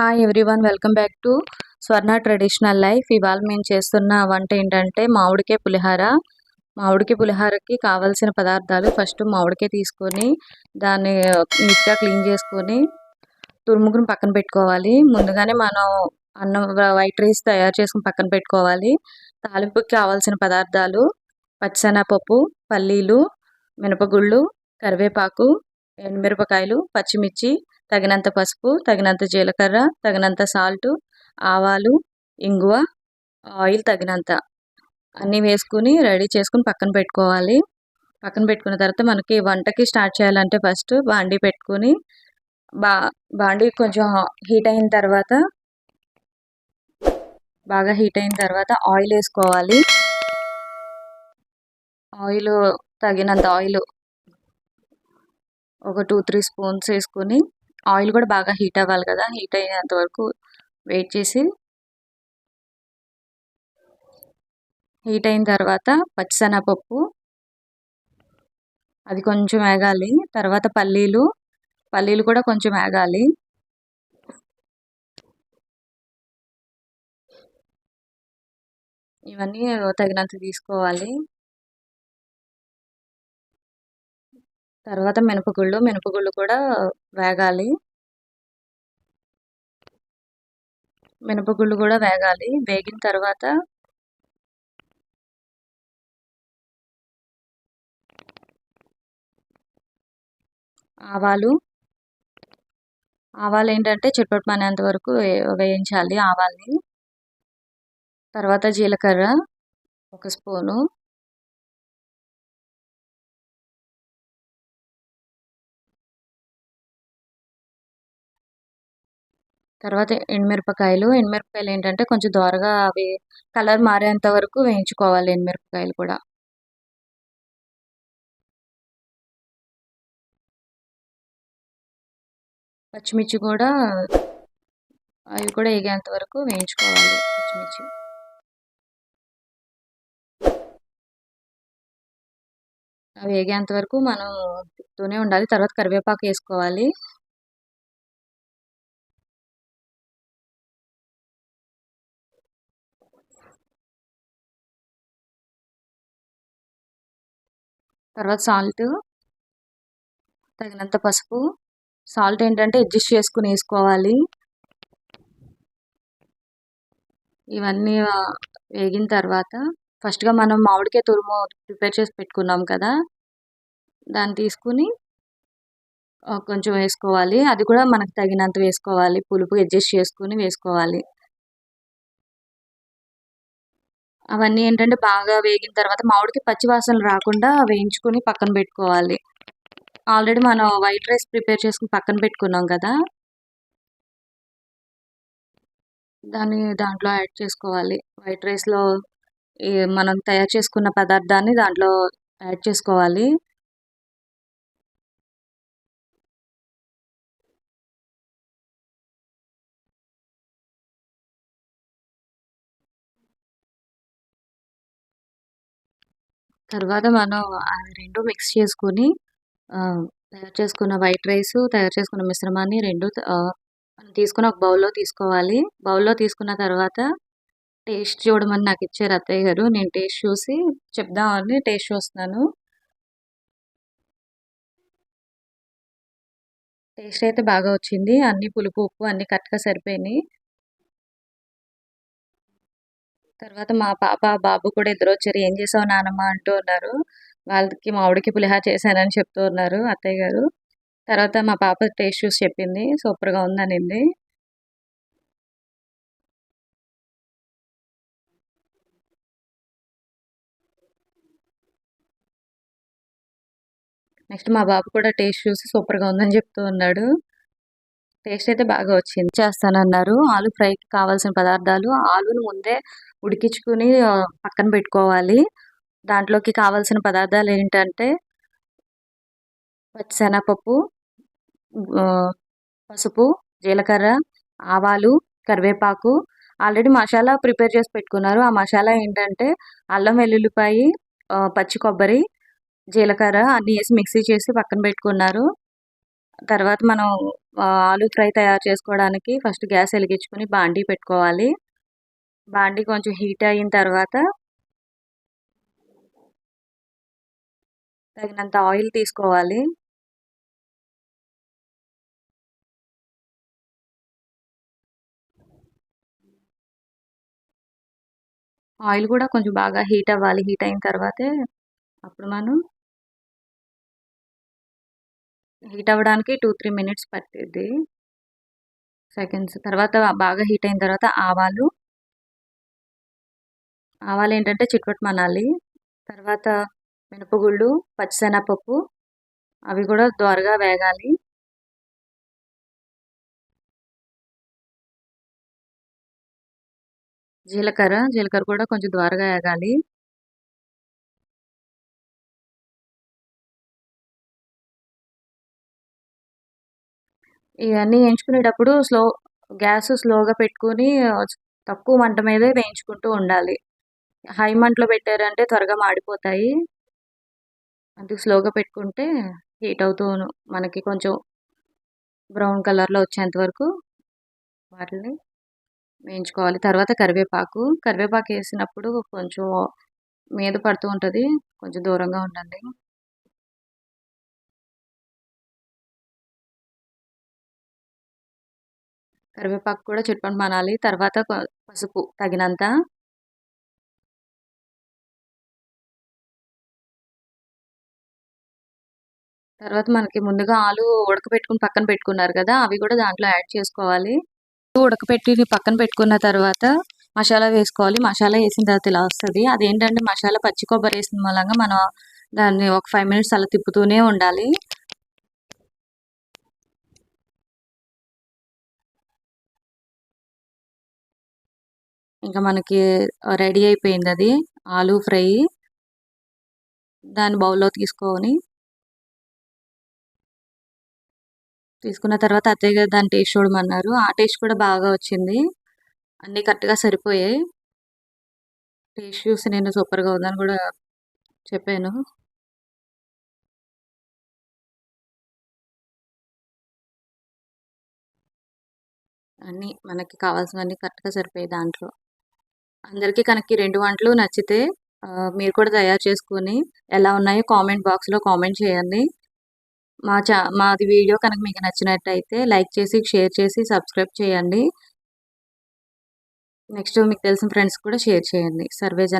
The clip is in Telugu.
Hi everyone welcome back to Swarna traditional life ఇవాళ మేము చేస్తున్న వంట ఏంటంటే మామిడికాయ పులిహార. మామిడికాయ పులిహారకి కావాల్సిన పదార్థాలు ఫస్ట్ మామిడికాయ తీసుకొని దాన్ని నీట్గా క్లీన్ చేసుకొని తురుముకుని పక్కన పెట్టుకోవాలి. ముందుగానే మనం అన్నం వైట్ రైస్ తయారు చేసుకుని పక్కన పెట్టుకోవాలి. తాలింపుకి కావాల్సిన పదార్థాలు పచ్చిశనగపప్పు పల్లీలు మినపగుళ్ళు కరివేపాకు ఎండుమిరపకాయలు పచ్చిమిర్చి తగినంత పసుపు తగినంత జీలకర్ర తగినంత సాల్ట్ ఆవాలు ఇంగువ ఆయిల్ తగినంత. అన్నీ వేసుకుని రెడీ చేసుకుని పక్కన పెట్టుకోవాలి. పక్కన పెట్టుకున్న తర్వాత మనకి వంటకి స్టార్ట్ చేయాలంటే ఫస్ట్ బాండీ పెట్టుకుని బా బాండీ కొంచెం హీట్ అయిన తర్వాత బాగా హీట్ అయిన తర్వాత ఆయిల్ వేసుకోవాలి. ఆయిల్ తగినంత ఆయిల్ ఒక టూ త్రీ స్పూన్స్ వేసుకొని ఆయిల్ కూడా బాగా హీట్ అవ్వాలి కదా హీట్ అయ్యేంత వరకు వెయిట్ చేసి హీట్ అయిన తర్వాత పచ్చిసెనగపప్పు అది కొంచెం వేగాలి. తర్వాత పల్లీలు పల్లీలు కూడా కొంచెం వేగాలి. ఇవన్నీ తగినంత తీసుకోవాలి. తర్వాత మినపగుళ్ళు మినపగుళ్ళు కూడా వేగాలి. మినపగుళ్ళు కూడా వేగాలి. వేగిన తర్వాత ఆవాలు. ఆవాలు ఏంటంటే చిట్పటమనేంత వరకు వేయించాలి ఆవాల్ని. తర్వాత జీలకర్ర ఒక స్పూను. తర్వాత ఎండుమిరపకాయలు. ఎండుమిరపకాయలు ఏంటంటే కొంచెం దోరగా అవి కలర్ మారేంత వరకు వేయించుకోవాలి ఎండుమిరపకాయలు కూడా. పచ్చిమిర్చి కూడా అవి కూడా ఎగేంత వరకు వేయించుకోవాలి పచ్చిమిర్చి. అవి వేగేంత వరకు మనం తిప్పుతూనే ఉండాలి. తర్వాత కరివేపాకు వేసుకోవాలి. తర్వాత సాల్ట్ తగినంత పసుపు. సాల్ట్ ఏంటంటే అడ్జస్ట్ చేసుకుని వేసుకోవాలి. ఇవన్నీ వేగిన తర్వాత ఫస్ట్గా మనం మామిడికాయ తురుము ప్రిపేర్ చేసి పెట్టుకున్నాం కదా దాన్ని తీసుకుని కొంచెం వేసుకోవాలి. అది కూడా మనకు తగినంత వేసుకోవాలి. పులుపు అడ్జస్ట్ చేసుకుని వేసుకోవాలి. అవన్నీ ఏంటంటే బాగా వేగిన తర్వాత మామిడికి పచ్చి వాసనలు రాకుండా వేయించుకొని పక్కన పెట్టుకోవాలి. ఆల్రెడీ మనం వైట్ రైస్ ప్రిపేర్ చేసుకుని పక్కన పెట్టుకున్నాం కదా. దాన్ని దాంట్లో యాడ్ చేసుకోవాలి. వైట్ రైస్లో మనం తయారు చేసుకున్న పదార్థాన్ని దాంట్లో యాడ్ చేసుకోవాలి. తర్వాత మనం రెండు మిక్స్ చేసుకొని తయారు చేసుకున్న వైట్ రైస్ తయారు చేసుకున్న మిశ్రమాన్ని రెండు తీసుకుని ఒక బౌల్లో తీసుకోవాలి. బౌల్లో తీసుకున్న తర్వాత టేస్ట్ చూడమని నాకు ఇచ్చారు అత్తయ్య గారు. నేను టేస్ట్ చూసి చెప్దామని టేస్ట్ చూస్తున్నాను. టేస్ట్ అయితే బాగా వచ్చింది. అన్ని పులుపు ఉప్పు అన్ని కరెక్ట్గా సరిపోయినాయి. తర్వాత మా పాప బాబు కూడా ఇద్దరు వచ్చారు. ఏం చేసావు నానమ్మ? అంటూ ఉన్నారు. వాళ్ళకి మామిడికి పులిహార చేశానని చెప్తూ ఉన్నారు అత్తయ్య గారు. తర్వాత మా పాప టేస్ట్ చూసి చెప్పింది. సూపర్గా ఉందనింది నెక్స్ట్ మా బాబు కూడా టేస్ట్ చూసి సూపర్గా ఉందని చెప్తూ ఉన్నాడు. టేస్ట్ అయితే బాగా వచ్చింది. చేస్తానన్నారు. ఆలు ఫ్రైకి కావాల్సిన పదార్థాలు ఆలును ముందే ఉడికించుకుని పక్కన పెట్టుకోవాలి. దాంట్లోకి కావాల్సిన పదార్థాలు ఏంటంటే పచ్చిశనగపప్పు పసుపు జీలకర్ర ఆవాలు కరివేపాకు. ఆల్రెడీ మసాలా ప్రిపేర్ చేసి పెట్టుకున్నారు. ఆ మసాలా ఏంటంటే అల్లం వెల్లుల్లిపాయి పచ్చి కొబ్బరి జీలకర్ర అన్నీ వేసి మిక్సీ చేసి పక్కన పెట్టుకున్నారు. తర్వాత మనం ఆలు ఫ్రై తయారు చేసుకోవడానికి ఫస్ట్ గ్యాస్ వెలిగించుకొని బాండీ పెట్టుకోవాలి. బాండీ కొంచెం హీట్ అయిన తర్వాత తగినంత ఆయిల్ తీసుకోవాలి. ఆయిల్ కూడా కొంచెం బాగా హీట్ అవ్వాలి. హీట్ అయిన తర్వాతే అప్పుడు మనం హీట్ అవ్వడానికి టూ త్రీ మినిట్స్ పట్టిద్ది. సెకండ్స్ తర్వాత బాగా హీట్ అయిన తర్వాత ఆవాలు ఆవాలు ఏంటంటే చిట్పట్ మనాలి తర్వాత మినపగుళ్ళు పచ్చిశనగపప్పు అవి కూడా త్వరగా వేగాలి. జీలకర్ర జీలకర్ర కూడా కొంచెం ద్వారగా వేగాలి. ఇవన్నీ వేయించుకునేటప్పుడు స్లో గ్యాస్ స్లోగా పెట్టుకుని తక్కువ మంట మీదే వేయించుకుంటూ ఉండాలి. హై మంటలో పెట్టారంటే త్వరగా మాడిపోతాయి. అందుకు స్లోగా పెట్టుకుంటే హీట్ అవుతూ మనకి కొంచెం బ్రౌన్ కలర్లో వచ్చేంత వరకు వాటిని వేయించుకోవాలి. తర్వాత కరివేపాకు. కరివేపాకు వేసినప్పుడు కొంచెం మీద పడుతూ ఉంటుంది. కొంచెం దూరంగా ఉండండి. కరివేపాకు కూడా చుట్టుపండి మనాలి. తర్వాత పసుపు తగినంత తర్వాత మనకి ముందుగా ఆలు ఉడకపెట్టుకుని పక్కన పెట్టుకున్నారు కదా అవి కూడా దాంట్లో యాడ్ చేసుకోవాలి. ఉడకపెట్టి పక్కన పెట్టుకున్న తర్వాత మసాలా వేసుకోవాలి. మసాలా వేసిన తర్వాత ఇలా వస్తుంది. అదేంటంటే మసాలా పచ్చి కొబ్బరి వేసిన మూలంగా మనం దాన్ని ఒక ఫైవ్ మినిట్స్ అలా తిప్పుతూనే ఉండాలి. ఇంకా మనకి రెడీ అయిపోయింది అది ఆలు ఫ్రై. దాన్ని బౌల్లో తీసుకొని తీసుకున్న తర్వాత అత్తయ్య గారు దాని టేస్ట్ చూడమన్నారు. ఆ టేస్ట్ కూడా బాగా వచ్చింది. అన్నీ కరెక్ట్గా సరిపోయాయి. టేస్ట్ చూసి నేను సూపర్గా ఉందని కూడా చెప్పాను. అన్నీ మనకి కావాల్సినవన్నీ కరెక్ట్గా సరిపోయాయి దాంట్లో. అందరికీ కనుక రెండు వంటలు నచ్చితే మీరు కూడా తయారు చేసుకొని ఎలా ఉన్నాయో కామెంట్ బాక్స్లో కామెంట్ చేయండి. మా చా మాది వీడియో కనుక మీకు నచ్చినట్టయితే లైక్ చేసి షేర్ చేసి సబ్స్క్రైబ్ చేయండి. నెక్స్ట్ మీకు తెలిసిన ఫ్రెండ్స్ కూడా షేర్ చేయండి. సర్వేజన్